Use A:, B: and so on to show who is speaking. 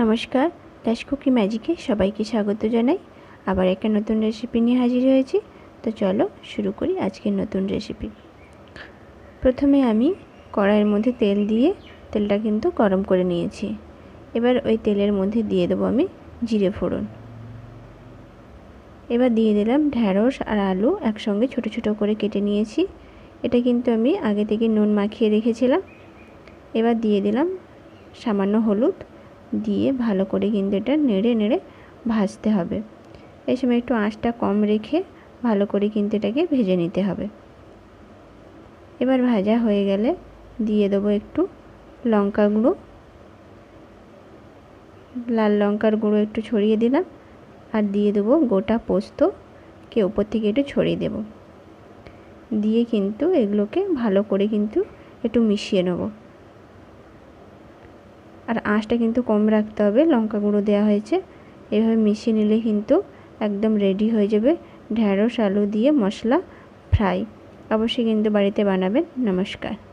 A: নমস্কার dash cookie ম্যাজিকে সবাইকে স্বাগত জানাই। আবার একটা নতুন রেসিপি নিয়ে হাজির হয়েছি। তো চলো শুরু করি আজকের নতুন রেসিপি প্রথমে আমি কড়াইয়ের মধ্যে তেল দিয়ে তেলটা কিন্তু গরম করে নিয়েছি। এবার ওই তেলের মধ্যে দিয়ে দেবো আমি জিরে ফোড়ন। এবার দিয়ে দিলাম ঢ্যাঁড়স আর আলু একসঙ্গে ছোট ছোট করে কেটে নিয়েছি। এটা কিন্তু আমি আগে থেকে নুন মাখিয়ে রেখেছিলাম। এবার দিয়ে দিলাম সামান্য হলুদ দিয়ে ভালো করে কিন্তু এটা নেড়ে নেড়ে ভাজতে হবে। এই সময় একটু আঁচটা কম রেখে ভালো করে কিন্তু এটাকে ভেজে নিতে হবে। এবার ভাজা হয়ে গেলে দিয়ে দেবো একটু লঙ্কা গুঁড়ো। লাল লঙ্কার গুঁড়ো একটু ছড়িয়ে দিলাম আর দিয়ে দেবো গোটা পোস্তকে ওপর থেকে একটু ছড়িয়ে দেব। দিয়ে কিন্তু এগুলোকে ভালো করে কিন্তু একটু মিশিয়ে নেব। আর আঁচটা কিন্তু কম রাখতে হবে, লঙ্কা গুঁড়ো দেওয়া হয়েছে। এভাবে মিশিয়ে নিলে কিন্তু একদম রেডি হয়ে যাবে। ঢ্যাঁড়স আলু দিয়ে মশলা ফ্রাই অবশ্যই কিন্তু বাড়িতে বানাবেন। নমস্কার।